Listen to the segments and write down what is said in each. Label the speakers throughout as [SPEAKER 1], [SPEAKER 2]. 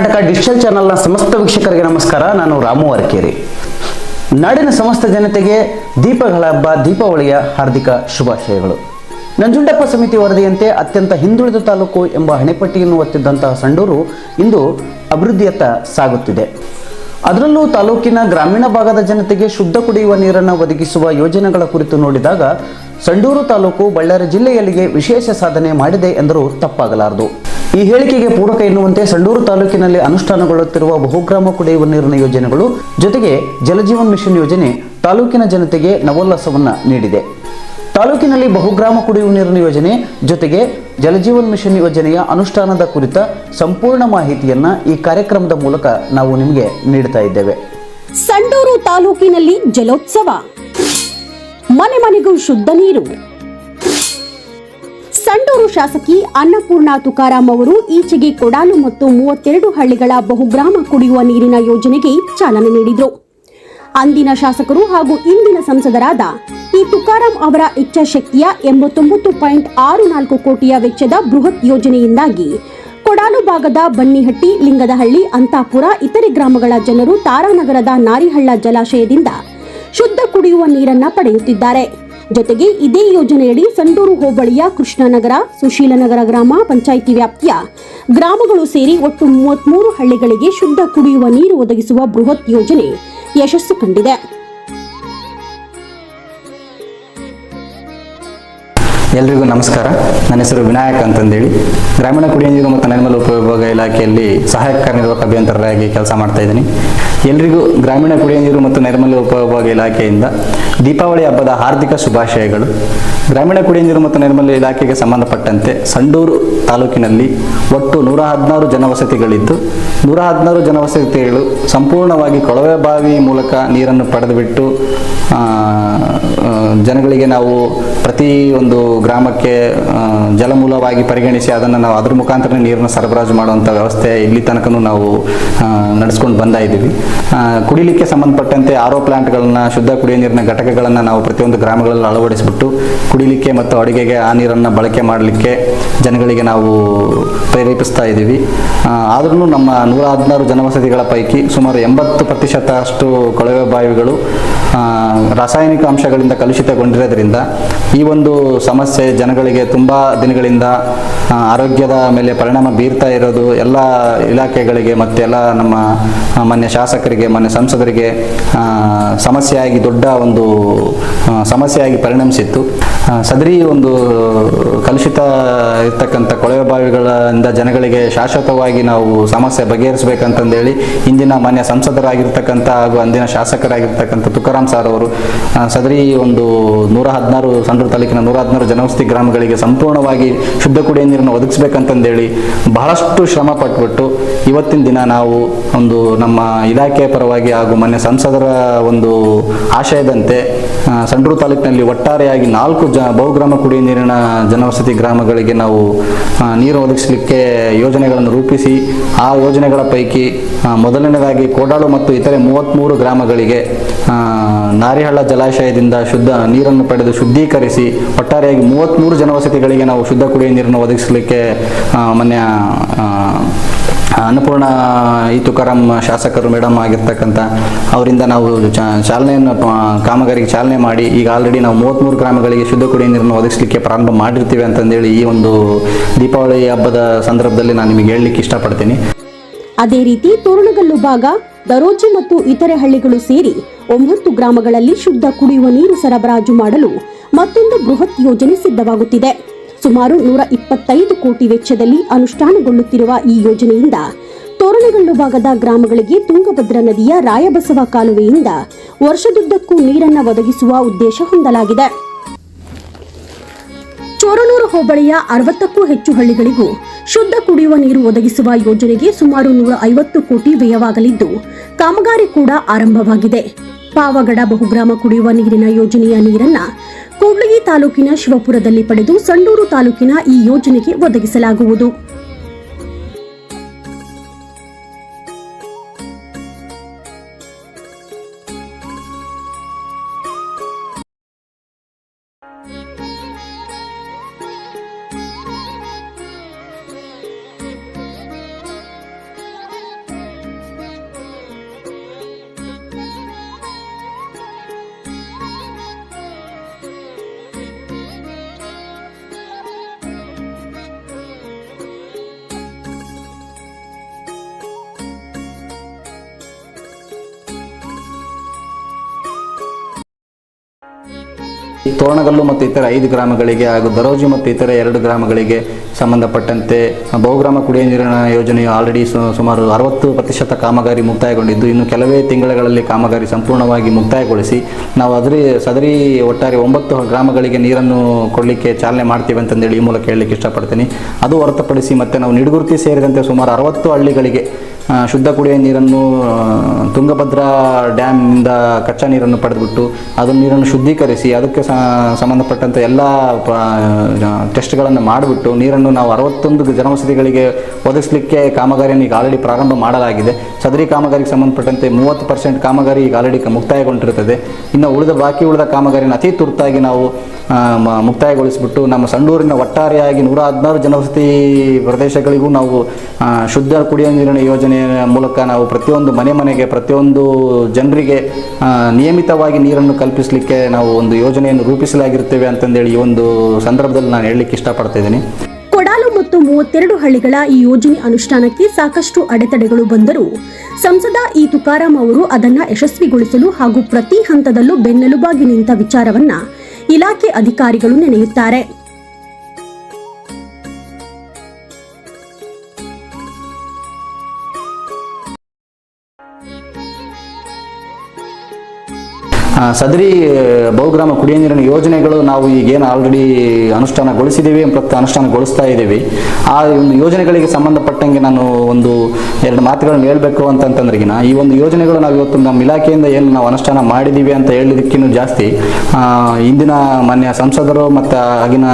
[SPEAKER 1] Karnataka digital ಚಾನೆಲ್ನ ಸಮಸ್ತ ವೀಕ್ಷಕರಿಗೆ ನಮಸ್ಕಾರ. ನಾನು ರಾಮು ಅರಕೇರಿ. ನಾಡಿನ ಸಮಸ್ತ ಜನತೆಗೆ ದೀಪಗಳ ಹಬ್ಬ, ದೀಪಾವಳಿಯ ಹಾರ್ದಿಕ ಶುಭಾಶಯಗಳು. ನಂಜುಂಡಪ್ಪ ಸಮಿತಿ ವರದಿಯಂತೆ ಅತ್ಯಂತ ಹಿಂದುಳಿದ ತಾಲೂಕು ಎಂಬ ಹಣೆಪಟ್ಟಿಯನ್ನು ಒತ್ತಿದ್ದಂತಹ ಸಂಡೂರು ಇಂದು ಅಭಿವೃದ್ಧಿಯತ್ತ ಸಾಗುತ್ತಿದೆ. ಅದರಲ್ಲೂ ತಾಲೂಕಿನ ಗ್ರಾಮೀಣ ಭಾಗದ ಜನತೆಗೆ ಶುದ್ಧ ಕುಡಿಯುವ ನೀರನ್ನು ಒದಗಿಸುವ ಯೋಜನೆಗಳ ಕುರಿತು ನೋಡಿದಾಗ, ಸಂಡೂರು ತಾಲೂಕು ಬಳ್ಳಾರಿ ಜಿಲ್ಲೆಯಲ್ಲಿಗೆ ವಿಶೇಷ ಸಾಧನೆ ಮಾಡಿದೆ ಎಂದರೂ ತಪ್ಪಾಗಲಾರದು. ಈ ಹೇಳಿಕೆಗೆ ಪೂರಕ ಎನ್ನುವಂತೆ ಸಂಡೂರು ತಾಲೂಕಿನಲ್ಲಿ ಅನುಷ್ಠಾನಗೊಳ್ಳುತ್ತಿರುವ ಬಹುಗ್ರಾಮ ಕುಡಿಯುವ ನೀರಿನ ಯೋಜನೆಗಳು, ಜೊತೆಗೆ ಜಲಜೀವನ್ ಮಿಷನ್ ಯೋಜನೆ ತಾಲೂಕಿನ ಜನತೆಗೆ ನವೋಲ್ಲಾಸವನ್ನ ನೀಡಿದೆ. ತಾಲೂಕಿನಲ್ಲಿ ಬಹುಗ್ರಾಮ ಕುಡಿಯುವ ನೀರಿನ ಯೋಜನೆ, ಜೊತೆಗೆ ಜಲಜೀವನ್ ಮಿಷನ್ ಯೋಜನೆಯ ಅನುಷ್ಠಾನದ ಕುರಿತ ಸಂಪೂರ್ಣ ಮಾಹಿತಿಯನ್ನ ಈ ಕಾರ್ಯಕ್ರಮದ ಮೂಲಕ ನಾವು ನಿಮಗೆ ನೀಡ್ತಾ ಇದ್ದೇವೆ.
[SPEAKER 2] ಸಂಡೂರು ತಾಲೂಕಿನಲ್ಲಿ ಜಲೋತ್ಸವ. ಮನೆ ಮನೆಗೂ ಶುದ್ಧ ನೀರು. ಸಂಡೂರು ಶಾಸಕಿ ಅನ್ನಪೂರ್ಣ ತುಕಾರಾಂ ಅವರು ಈಚೆಗೆ ಕೊಡಾಲು ಮತ್ತು ಮೂವತ್ತೆರಡು ಹಳ್ಳಿಗಳ ಬಹುಗ್ರಾಮ ಕುಡಿಯುವ ನೀರಿನ ಯೋಜನೆಗೆ ಚಾಲನೆ ನೀಡಿದರು. ಅಂದಿನ ಶಾಸಕರು ಹಾಗೂ ಇಂದಿನ ಸಂಸದರಾದ ಈ ತುಕಾರಾಂ ಅವರ ಇಚ್ಛಾಶಕ್ತಿಯ ಎಂಬತ್ತೊಂಬತ್ತು ಪಾಯಿಂಟ್ ಆರು ನಾಲ್ಕು ಕೋಟಿಯ ವೆಚ್ಚದ ಬೃಹತ್ ಯೋಜನೆಯಿಂದಾಗಿ ಕೊಡಾಲು ಭಾಗದ ಬನ್ನಿಹಟ್ಟಿ, ಲಿಂಗದಹಳ್ಳಿ, ಅಂತಾಪುರ, ಇತರೆ ಗ್ರಾಮಗಳ ಜನರು ತಾರಾನಗರದ ನಾರಿಹಳ್ಳ ಜಲಾಶಯದಿಂದ ಶುದ್ಧ ಕುಡಿಯುವ ನೀರನ್ನ ಪಡೆಯುತ್ತಿದ್ದಾರೆ. ಜೊತೆಗೆ ಇದೇ ಯೋಜನೆಯಡಿ ಸಂಡೂರು ಹೋಬಳಿಯ ಕೃಷ್ಣನಗರ, ಸುಶೀಲನಗರ ಗ್ರಾಮ ಪಂಚಾಯಿತಿ ವ್ಯಾಪ್ತಿಯ ಗ್ರಾಮಗಳು ಸೇರಿ ಒಟ್ಟು ಮೂವತ್ಮೂರು ಹಳ್ಳಿಗಳಿಗೆ ಶುದ್ಧ ಕುಡಿಯುವ ನೀರು ಒದಗಿಸುವ ಬೃಹತ್ ಯೋಜನೆ ಯಶಸ್ಸು ಕಂಡಿದೆ.
[SPEAKER 3] ಎಲ್ರಿಗೂ ನಮಸ್ಕಾರ. ನನ್ನ ಹೆಸರು ವಿನಾಯಕ್ ಅಂತಂದೇಳಿ. ಗ್ರಾಮೀಣ ಕುಡಿಯುವ ನೀರು ಮತ್ತು ನೈರ್ಮಲ್ಯ ಉಪವಿಭಾಗ ಇಲಾಖೆಯಲ್ಲಿ ಸಹಾಯಕ ಕಾರ್ಯನಿರ್ವಾಹಕ ಅಭಿಯಂತರರಾಗಿ ಕೆಲಸ ಮಾಡ್ತಾ ಇದ್ದೀನಿ. ಎಲ್ರಿಗೂ ಗ್ರಾಮೀಣ ಕುಡಿಯುವ ನೀರು ಮತ್ತು ನೈರ್ಮಲ್ಯ ಉಪಯೋಗ ಇಲಾಖೆಯಿಂದ ದೀಪಾವಳಿ ಹಬ್ಬದ ಹಾರ್ದಿಕ ಶುಭಾಶಯಗಳು. ಗ್ರಾಮೀಣ ಕುಡಿಯುವ ನೀರು ಮತ್ತು ನೈರ್ಮಲ್ಯ ಇಲಾಖೆಗೆ ಸಂಬಂಧಪಟ್ಟಂತೆ ಸಂಡೂರು ತಾಲೂಕಿನಲ್ಲಿ ಒಟ್ಟು ನೂರ ಹದಿನಾರು ಜನವಸತಿಗಳಿದ್ದು ನೂರ ಹದಿನಾರು ಜನವಸತಿಗಳು ಸಂಪೂರ್ಣವಾಗಿ ಕೊಳವೆ ಬಾವಿ ಮೂಲಕ ನೀರನ್ನು ಪಡೆದುಬಿಟ್ಟು ಜನಗಳಿಗೆ ನಾವು ಪ್ರತಿ ಒಂದು ಗ್ರಾಮಕ್ಕೆ ಜಲಮೂಲವಾಗಿ ಪರಿಗಣಿಸಿ ಅದನ್ನು ನಾವು ಅದರ ಮುಖಾಂತರ ನೀರನ್ನು ಸರಬರಾಜು ಮಾಡುವಂಥ ವ್ಯವಸ್ಥೆ ಇಲ್ಲಿ ತನಕನೂ ನಾವು ನಡೆಸ್ಕೊಂಡು ಬಂದಾ ಇದ್ದೀವಿ ಆ, ಕುಡಿಲಿಕ್ಕೆ ಸಂಬಂಧಪಟ್ಟಂತೆ ಆರೋ ಪ್ಲಾಂಟ್ಗಳನ್ನ, ಶುದ್ಧ ಕುಡಿಯುವ ನೀರಿನ ಘಟಕಗಳನ್ನು ನಾವು ಪ್ರತಿಯೊಂದು ಗ್ರಾಮಗಳಲ್ಲಿ ಅಳವಡಿಸಿಬಿಟ್ಟು ಕುಡಿಲಿಕ್ಕೆ ಮತ್ತು ಅಡುಗೆಗೆ ಆ ನೀರನ್ನು ಬಳಕೆ ಮಾಡಲಿಕ್ಕೆ ಜನಗಳಿಗೆ ನಾವು ಪ್ರೇರೇಪಿಸ್ತಾ ಇದ್ದೀವಿ. ಆದ್ರೂ ನಮ್ಮ ನೂರ ಹದಿನಾರು ಜನವಸತಿಗಳ ಪೈಕಿ ಸುಮಾರು ಎಂಬತ್ತು ಪ್ರತಿಶತ ಅಷ್ಟು ಕೊಳವೆ ಬಾವಿಗಳು ರಾಸಾಯನಿಕ ಅಂಶಗಳಿಂದ ಕಲುಷಿತಗೊಂಡಿರೋದ್ರಿಂದ ಈ ಒಂದು ಸಮಸ್ಯೆ ಜನಗಳಿಗೆ ತುಂಬ ದಿನಗಳಿಂದ ಆರೋಗ್ಯದ ಮೇಲೆ ಪರಿಣಾಮ ಬೀರ್ತಾ ಇರೋದು ಎಲ್ಲ ಇಲಾಖೆಗಳಿಗೆ ಮತ್ತು ಎಲ್ಲ ನಮ್ಮ ಮಾನ್ಯ ಶಾಸಕರಿಗೆ, ಮಾನ್ಯ ಸಂಸದರಿಗೆ ಸಮಸ್ಯೆಯಾಗಿ ದೊಡ್ಡ ಒಂದು ಸಮಸ್ಯೆಯಾಗಿ ಪರಿಣಮಿಸಿತ್ತು. ಸದರಿ ಒಂದು ಕಲುಷಿತ ಇರ್ತಕ್ಕಂಥ ಕೊಳವೆ ಬಾವಿಗಳಿಂದ ಜನಗಳಿಗೆ ಶಾಶ್ವತವಾಗಿ ನಾವು ಸಮಸ್ಯೆ ಬಗೆಹರಿಸಬೇಕಂತಂದೇಳಿ ಇಂದಿನ ಮಾನ್ಯ ಸಂಸದರಾಗಿರ್ತಕ್ಕಂಥ ಹಾಗೂ ಅಂದಿನ ಶಾಸಕರಾಗಿರ್ತಕ್ಕಂಥ ತುಕಾರಾಮ್ ಸರ್ ಅವರು. ಸದರಿ ಒಂದು ನೂರ ಹದಿನಾರು, ಸಂಡೂರು ತಾಲೂಕಿನ ನೂರ ಹದಿನಾರು ಜನವಸತಿ ಗ್ರಾಮಗಳಿಗೆ ಸಂಪೂರ್ಣವಾಗಿ ಶುದ್ಧ ಕುಡಿಯ ನೀರನ್ನು ಒದಗಿಸ್ಬೇಕಂತಂದೇಳಿ ಬಹಳಷ್ಟು ಶ್ರಮ ಪಟ್ಬಿಟ್ಟು ಇವತ್ತಿನ ದಿನ ನಾವು ಒಂದು ನಮ್ಮ ಇಲಾಖೆಯ ಪರವಾಗಿ ಹಾಗೂ ಮೊನ್ನೆ ಸಂಸದರ ಒಂದು ಆಶಯದಂತೆ ಸಂಡೂರು ತಾಲೂಕಿನಲ್ಲಿ ಒಟ್ಟಾರೆಯಾಗಿ ನಾಲ್ಕು ಜ, ಬಹುಗ್ರಾಮ ಕುಡಿಯುವ ನೀರಿನ ಜನವಸತಿ ಗ್ರಾಮಗಳಿಗೆ ನಾವು ನೀರು ಒದಗಿಸಲಿಕ್ಕೆ ಯೋಜನೆಗಳನ್ನು ರೂಪಿಸಿ, ಆ ಯೋಜನೆಗಳ ಪೈಕಿ ಮೊದಲನೇದಾಗಿ ಕೋಡಾಳು ಮತ್ತು ಇತರೆ ಮೂವತ್ತ್ಮೂರು ಗ್ರಾಮಗಳಿಗೆ ನಾರಿಹಳ್ಳ ಜಲಾಶಯದಿಂದ ಶುದ್ಧ ನೀರನ್ನು ಪಡೆದು ಶುದ್ಧೀಕರಿಸಿ ಒಟ್ಟಾರೆಯಾಗಿ ಮೂವತ್ತ್ಮೂರು ಜನವಸತಿಗಳಿಗೆ ನಾವು ಶುದ್ಧ ಕುಡಿಯುವ ನೀರನ್ನು ಒದಗಿಸಲಿಕ್ಕೆ ಮೊನ್ನೆ ಅನ್ನಪೂರ್ಣ ಈ ತುಕಾರಾಮ್ ಶಾಸಕರು ಮೇಡಮ್ ಆಗಿರ್ತಕ್ಕಂಥ ಅವರಿಂದ ನಾವು ಚಾಲನೆಯನ್ನು ಕಾಮಗಾರಿಗೆ ಚಾಲನೆ ಮಾಡಿ ಈಗ ಆಲ್ರೆಡಿ ನಾವು ಮೂವತ್ತ್ಮೂರು ಗ್ರಾಮಗಳಿಗೆ ಶುದ್ಧ ಕುಡಿಯುವ ನೀರನ್ನು ಒದಗಿಸಲಿಕ್ಕೆ ಪ್ರಾರಂಭ ಮಾಡಿರ್ತೀವಿ ಅಂತಂದೇಳಿ ಈ ಒಂದು ದೀಪಾವಳಿ ಹಬ್ಬದ ಸಂದರ್ಭದಲ್ಲಿ ನಾನು ನಿಮಗೆ ಹೇಳಲಿಕ್ಕೆ ಇಷ್ಟಪಡ್ತೀನಿ.
[SPEAKER 2] ಅದೇ ರೀತಿ ತೋರಣಗಲ್ಲು ಭಾಗ, ದರೋಜಿ ಮತ್ತು ಇತರೆ ಹಳ್ಳಿಗಳು ಸೇರಿ ಒಂಬತ್ತು ಗ್ರಾಮಗಳಲ್ಲಿ ಶುದ್ಧ ಕುಡಿಯುವ ನೀರು ಸರಬರಾಜು ಮಾಡಲು ಮತ್ತೊಂದು ಬೃಹತ್ ಯೋಜನೆ ಸಿದ್ಧವಾಗುತ್ತಿದೆ. ಸುಮಾರು ನೂರ ಇಪ್ಪತ್ತೈದು ಕೋಟಿ ವೆಚ್ಚದಲ್ಲಿ ಅನುಷ್ಠಾನಗೊಳ್ಳುತ್ತಿರುವ ಈ ಯೋಜನೆಯಿಂದ ತೋರಣಗಲ್ಲು ಭಾಗದ ಗ್ರಾಮಗಳಿಗೆ ತುಂಗಭದ್ರಾ ನದಿಯ ರಾಯಬಸವ ಕಾಲುವೆಯಿಂದ ವರ್ಷದುದ್ದಕ್ಕೂ ನೀರನ್ನು ಒದಗಿಸುವ ಉದ್ದೇಶ ಹೊಂದಲಾಗಿದೆ. ಚೋರನೂರು ಹೋಬಳಿಯ ಅರವತ್ತಕ್ಕೂ ಹೆಚ್ಚು ಹಳ್ಳಿಗಳಿಗೂ ಶುದ್ಧ ಕುಡಿಯುವ ನೀರು ಒದಗಿಸುವ ಯೋಜನೆಗೆ ಸುಮಾರು ನೂರ ಐವತ್ತು ಕೋಟಿ ವ್ಯಯವಾಗಲಿದ್ದು, ಕಾಮಗಾರಿ ಕೂಡ ಆರಂಭವಾಗಿದೆ. ಪಾವಗಡ ಬಹುಗ್ರಾಮ ಕುಡಿಯುವ ನೀರಿನ ಯೋಜನೆಯ ನೀರನ್ನ ಕೂಡ್ಲಿಗಿ ತಾಲೂಕಿನ ಶಿವಪುರದಲ್ಲಿ ಪಡೆದು ಸಂಡೂರು ತಾಲೂಕಿನ ಈ ಯೋಜನೆಗೆ ಒದಗಿಸಲಾಗುವುದು.
[SPEAKER 3] ತೋರಣಗಲ್ಲು ಮತ್ತು ಇತರ ಐದು ಗ್ರಾಮಗಳಿಗೆ ಹಾಗೂ ದರೋಜಿ ಮತ್ತು ಇತರ ಎರಡು ಗ್ರಾಮಗಳಿಗೆ ಸಂಬಂಧಪಟ್ಟಂತೆ ಬಹುಗ್ರಾಮ ಕುಡಿಯುವ ನೀರಿನ ಯೋಜನೆಯು ಆಲ್ರೆಡಿ ಸುಮಾರು ಅರವತ್ತು ಪ್ರತಿಶತ ಕಾಮಗಾರಿ ಮುಕ್ತಾಯಗೊಂಡಿದ್ದು. ಇನ್ನು ಕೆಲವೇ ತಿಂಗಳುಗಳಲ್ಲಿ ಕಾಮಗಾರಿ ಸಂಪೂರ್ಣವಾಗಿ ಮುಕ್ತಾಯಗೊಳಿಸಿ ನಾವು ಅದರ ಸದರಿ ಒಟ್ಟಾರೆ ಒಂಬತ್ತು ಗ್ರಾಮಗಳಿಗೆ ನೀರನ್ನು ಕೊಡಲಿಕ್ಕೆ ಚಾಲನೆ ಮಾಡ್ತೀವಿ ಅಂತಂದೇಳಿ ಈ ಮೂಲಕ ಹೇಳಲಿಕ್ಕೆ ಇಷ್ಟಪಡ್ತೀನಿ. ಅದು ಹೊರತುಪಡಿಸಿ ಮತ್ತೆ ನಾವು ನಿಡುಗುರ್ತಿ ಸೇರಿದಂತೆ ಸುಮಾರು ಅರವತ್ತು ಹಳ್ಳಿಗಳಿಗೆ ಶುದ್ಧ ಕುಡಿಯುವ ನೀರನ್ನು ತುಂಗಭದ್ರಾ ಡ್ಯಾಮ್ನಿಂದ ಕಚ್ಚಾ ನೀರನ್ನು ಪಡೆದುಬಿಟ್ಟು ಅದನ್ನು ನೀರನ್ನು ಶುದ್ಧೀಕರಿಸಿ ಅದಕ್ಕೆ ಸಂಬಂಧಪಟ್ಟಂಥ ಎಲ್ಲ ಟೆಸ್ಟ್ಗಳನ್ನು ಮಾಡಿಬಿಟ್ಟು ನೀರನ್ನು ನಾವು ಅರವತ್ತೊಂದು ಜನವಸತಿಗಳಿಗೆ ಒದಗಿಸಲಿಕ್ಕೆ ಕಾಮಗಾರಿಯನ್ನು ಈಗ ಆಲ್ರೆಡಿ ಪ್ರಾರಂಭ ಮಾಡಲಾಗಿದೆ. ಸದರಿ ಕಾಮಗಾರಿಗೆ ಸಂಬಂಧಪಟ್ಟಂತೆ ಮೂವತ್ತು ಪರ್ಸೆಂಟ್ ಕಾಮಗಾರಿ ಈಗ ಆಲ್ರೆಡಿ ಮುಕ್ತಾಯಗೊಂಡಿರುತ್ತದೆ. ಇನ್ನು ಉಳಿದ ಬಾಕಿ ಉಳಿದ ಕಾಮಗಾರಿಯನ್ನು ಅತಿ ತುರ್ತಾಗಿ ನಾವು ಮುಕ್ತಾಯಗೊಳಿಸಿಬಿಟ್ಟು ನಮ್ಮ ಸಂಡೂರಿನ ಒಟ್ಟಾರೆಯಾಗಿ ನೂರ ಹದಿನಾರು ಜನವಸತಿ ಪ್ರದೇಶಗಳಿಗೂ ನಾವು ಶುದ್ಧ ಕುಡಿಯುವ ನೀರಿನ ಮೂಲಕ ನಾವು ಪ್ರತಿಯೊಂದು ಮನೆ ಮನೆಗೆ, ಪ್ರತಿಯೊಂದು ಜನರಿಗೆ ನಿಯಮಿತವಾಗಿ ನೀರನ್ನು ಕಲ್ಪಿಸಲಿಕ್ಕೆ ನಾವು ಒಂದು ಯೋಜನೆಯನ್ನು ರೂಪಿಸಲಾಗಿರ್ತೇವೆ ಅಂತಂದೇಳಿ ಈ ಒಂದು ಸಂದರ್ಭದಲ್ಲಿ ನಾನು ಹೇಳಲಿಕ್ಕೆ ಇಷ್ಟಪಡ್ತಾ ಇದ್ದೀನಿ.
[SPEAKER 2] ಕೊಡಾಲು ಮತ್ತು ಮೂವತ್ತೆರಡು ಹಳ್ಳಿಗಳ ಈ ಯೋಜನೆ ಅನುಷ್ಠಾನಕ್ಕೆ ಸಾಕಷ್ಟು ಅಡೆತಡೆಗಳು ಬಂದರೂ ಸಂಸದ ಈ ತುಕಾರಾಂ ಅವರು ಅದನ್ನು ಯಶಸ್ವಿಗೊಳಿಸಲು ಹಾಗೂ ಪ್ರತಿ ಹಂತದಲ್ಲೂ ಬೆನ್ನೆಲುಬಾಗಿ ನಿಂತ ವಿಚಾರವನ್ನ ಇಲಾಖೆ ಅಧಿಕಾರಿಗಳು ನೆನೆಯುತ್ತಾರೆ.
[SPEAKER 3] ಸದರಿ ಬಹುಗ್ರಾಮ ಕುಡಿಯುವ ನೀರಿನ ಯೋಜನೆಗಳು ನಾವು ಈಗೇನು ಆಲ್ರೆಡಿ ಅನುಷ್ಠಾನಗೊಳಿಸಿದ್ದೀವಿ ಮತ್ತು ಅನುಷ್ಠಾನಗೊಳಿಸ್ತಾ ಇದ್ದೀವಿ ಆ ಒಂದು ಯೋಜನೆಗಳಿಗೆ ಸಂಬಂಧಪಟ್ಟಂಗೆ ನಾನು ಒಂದು ಎರಡು ಮಾತುಗಳನ್ನು ಹೇಳಬೇಕು ಅಂತಂತಂದ್ರಿಗಿನ, ಈ ಒಂದು ಯೋಜನೆಗಳು ನಾವು ಇವತ್ತು ನಮ್ಮ ಇಲಾಖೆಯಿಂದ ಏನು ನಾವು ಅನುಷ್ಠಾನ ಮಾಡಿದ್ದೀವಿ ಅಂತ ಹೇಳಿದಕ್ಕಿಂತ ಜಾಸ್ತಿ ಇಂದಿನ ಮಾನ್ಯ ಸಂಸದರು ಮತ್ತು ಆಗಿನ